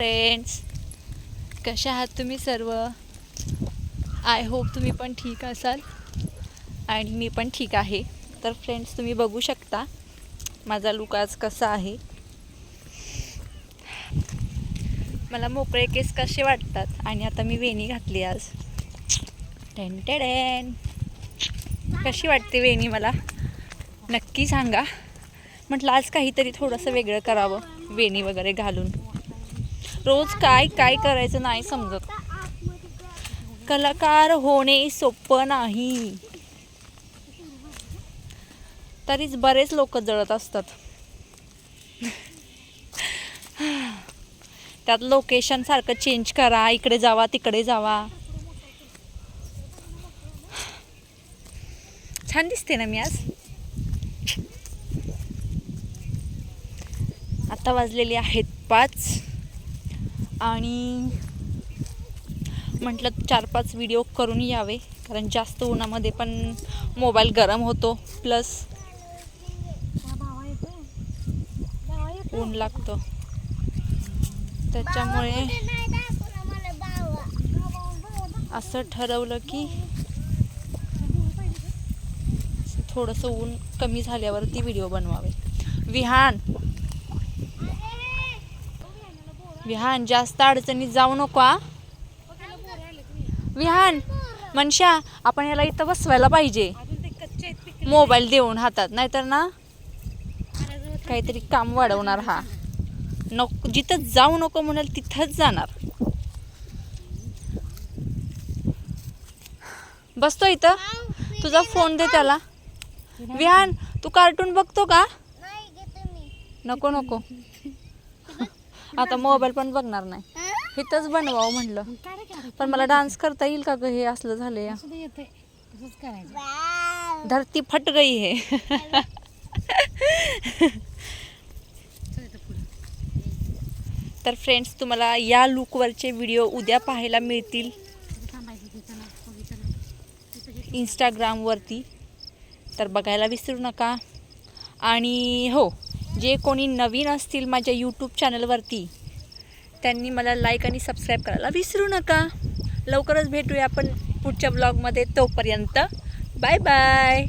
Friends कशा आहात तुम्ही सर्व? आय होप तुम्ही पण ठीक असाल. आणि मी पण ठीक आहे. तर फ्रेंड्स तुम्ही बघू शकता माझा लुक आज कसा आहे. मला मोकळे केस कसे वाटतात? आणि आता मी वेणी घातली आज. टेन टेडेन कशी वाटते वेणी मला? नक्की सांगा. म्हटलं आज काहीतरी थोडंसं वेगळं करावं वेणी वगैरे घालून. रोज काय काय करायचं नाही समजत. कलाकार होणे सोपं नाही. तरीच बरेच लोक जळत असतात. त्यात लोकेशन सारखं चेंज करा इकडे जावा तिकडे जावा. छान दिसते ना मी आज? आता वाजलेली आहेत पाच. आणि म्हटलं चार पाच व्हिडिओ करून यावे कारण जास्त उन्हामध्ये पण मोबाईल गरम होतो प्लस ऊन लागतं. त्याच्यामुळे असं ठरवलं की थोडंसं ऊन कमी झाल्यावरती व्हिडिओ बनवावे. विहान! विहान जास्त अडचणीत जाऊ नको हा. विहान मनशा आपण याला इथं बसवायला पाहिजे. मोबाईल देऊन हातात नाहीतर ना काहीतरी काम वाढवणार हा. नको जिथं जाऊ नको म्हणाल तिथंच जाणार. बसतो इथं. तुझा फोन दे त्याला. विहान तू कार्टून बघतो का? नको नको. आता मोबाईल पण बघणार नाही. इथंच बनवावं म्हणलं. पण मला डान्स करता येईल का ग? हे असलं झालं या. धरती फट गई है. तर फ्रेंड्स तुम्हाला या लुकवरचे व्हिडिओ उद्या पाहायला मिळतील. इंस्टाग्रामवरती तर बघायला विसरू नका. आणि हो जे कोणी नवीन असतील माझ्या यूट्यूब चॅनलवरती त्यांनी मला लाईक आणि सबस्क्राईब करायला विसरू नका. लवकरच भेटूया आपण पुढच्या ब्लॉगमध्ये तोपर्यंत बाय बाय